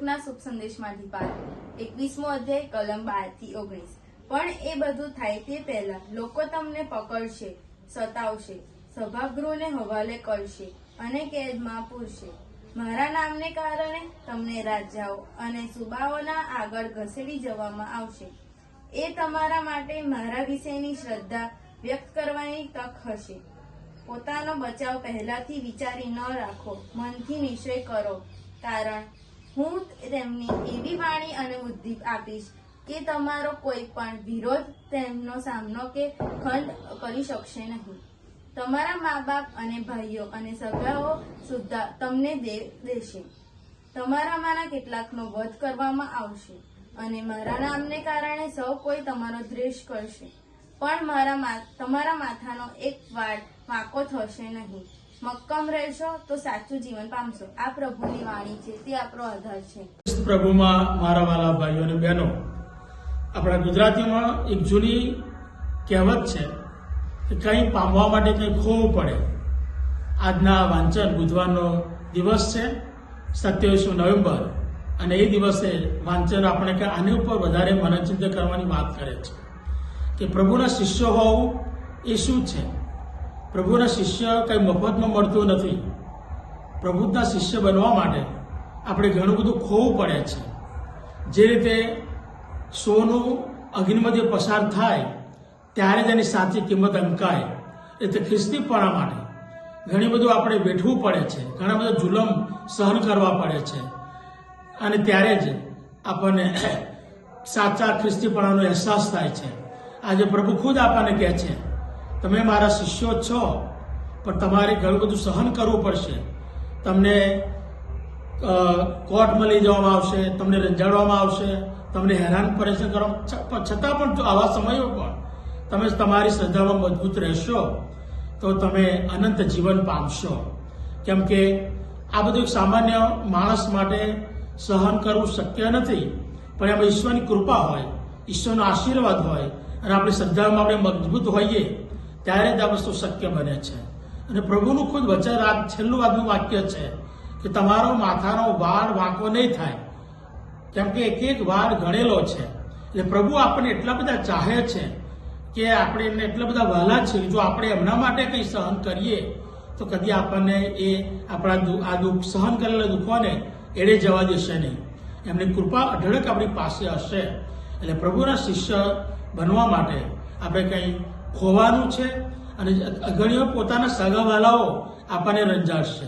લુકના શુભ સંદેશમાંથી પાઠ એકવીસમો અધ્યાય, કલમ બારથી ઓગણીસ. પણ એ બધું થાય તે પહેલા લોકો તમને પકડશે, સતાવશે, સભાગૃહને હવાલે કરશે અને કેદમાં પૂરશે. મારા નામને કારણે તમને રાજાઓ અને સુબાઓના આગળ ઘસેડી જવામાં આવશે. એ તમારા માટે મારા વિશેની શ્રદ્ધા વ્યક્ત કરવાની તક હશે. પોતાનો બચાવ પહેલાથી વિચારી ન રાખો, મનથી નિશ્ચય કરો. કારણ હું તેમની એવી વાણી અને બુદ્ધિ આપીશ કે તમારો કોઈ પણ વિરોધ તેમનો સામનો કે ખંડ કરી શકશે નહીં. તમારા મા બાપ અને ભાઈઓ અને સગાઓ સુદ્ધા તમને દેશે. તમારામાંના કેટલાકનો વધ કરવામાં આવશે અને મારા નામને કારણે સૌ કોઈ તમારો દ્વેષ કરશે. પણ મારા તમારા માથાનો એક વાળ વાંકો થશે નહીં. મક્કમ રહેશો તો સાચું જીવન પામશો. આ પ્રભુની વાણી છે, તે આપણો આધાર છે. પ્રભુમાં મારા વાલા ભાઈઓ અને બહેનો, આપણા ગુજરાતીમાં એક જૂની કહેવત છે કે કંઈ પામવા માટે કંઈ ખોવું પડે. આજના વાંચન બુધવારનો દિવસ છે, સત્યાવીસમી નવેમ્બર, અને એ દિવસે વાંચન આપણે કે આની ઉપર વધારે મનચિંત કરવાની વાત કરે છે કે પ્રભુના શિષ્ય હોવું એ શું છે? પ્રભુના શિષ્ય કંઈ મફતમાં મળતું નથી. પ્રભુના શિષ્ય બનવા માટે આપણે ઘણું બધું ખોવું પડે છે. જે રીતે સોનું અગ્નિમાંથી પસાર થાય, ત્યારે એની સાચી કિંમત અંકાય. એટલે ખ્રિસ્તીપણા માટે ઘણી બધું આપણે વેઠવું પડે છે. ઘણા બધા જુલમ સહન કરવા પડે છે. અને ત્યારે જ આપણને સાચા ખ્રિસ્તીપણાનો અહેસાસ થાય છે. આજે પ્રભુ ખુદ આપણને કહે છે તમે મારા શિષ્યો છો. પણ તમારે ઘણું બધું સહન કરવું પડશે. તમને કોર્ટમાં લઈ જવામાં આવશે, તમને રંજાડવામાં આવશે, તમને હેરાન પરેશાન કરવા છતાં પણ જો આવા સમયો પણ તમે તમારી શ્રદ્ધામાં મજબૂત રહેશો, તો તમે અનંત જીવન પામશો. કેમ કે આ બધું એક સામાન્ય માણસ માટે સહન કરવું શક્ય નથી. પણ એમાં ઈશ્વરની કૃપા હોય, ઈશ્વરનો આશીર્વાદ હોય, અને આપણી શ્રદ્ધામાં આપણે મજબૂત હોઈએ ત્યારે જ આ વસ્તુ શક્ય બને છે. અને પ્રભુનું ખુદ વચન છેલ્લું આજનું વાક્ય છે કે તમારો માથાનો વાળ વાંકો નહીં થાય, કેમ કે એક એક વાળ ગણેલો છે. એટલે પ્રભુ આપણને એટલા બધા ચાહે છે કે આપણે એમને એટલા બધા વહાલા છે જો આપણે એમના માટે કંઈ સહન કરીએ, તો કદી આપણને એ આપણા આ દુઃખ સહન કરેલા દુઃખોને એડે જવા દેશે નહીં. એમની કૃપા અઢળક આપણી પાસે હશે. એટલે પ્રભુના શિષ્ય બનવા માટે આપણે કંઈ ખોવાનું છે અને અગણીઓ પોતાના સગાવાલાઓ આપણને રંજાડશે.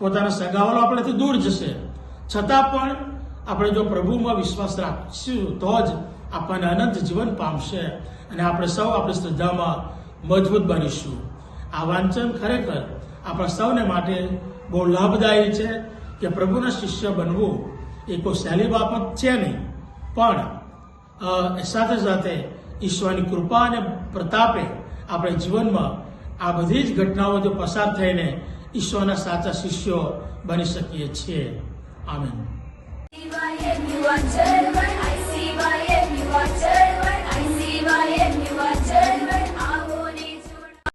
પોતાના સગાવાલો આપણેથી દૂર જશે. છતાં પણ આપણે જો પ્રભુમાં વિશ્વાસ રાખીશું તો જ આપણને અનંત જીવન પામશે અને આપણે સૌ આપણી શ્રદ્ધામાં મજબૂત બનીશું. આ વાંચન ખરેખર આપણા સૌને માટે બહુ લાભદાયી છે કે પ્રભુના શિષ્ય બનવું એ કોઈ સહેલી બાબત છે નહીં. પણ સાથે સાથે ઈશ્વરની કૃપા અને પ્રતાપે આપણે જીવનમાં આ બધી જ ઘટનાઓ જો પસાર થઈને ઈશ્વરના સાચા શિષ્યો બની શકીએ છીએ. આમીન.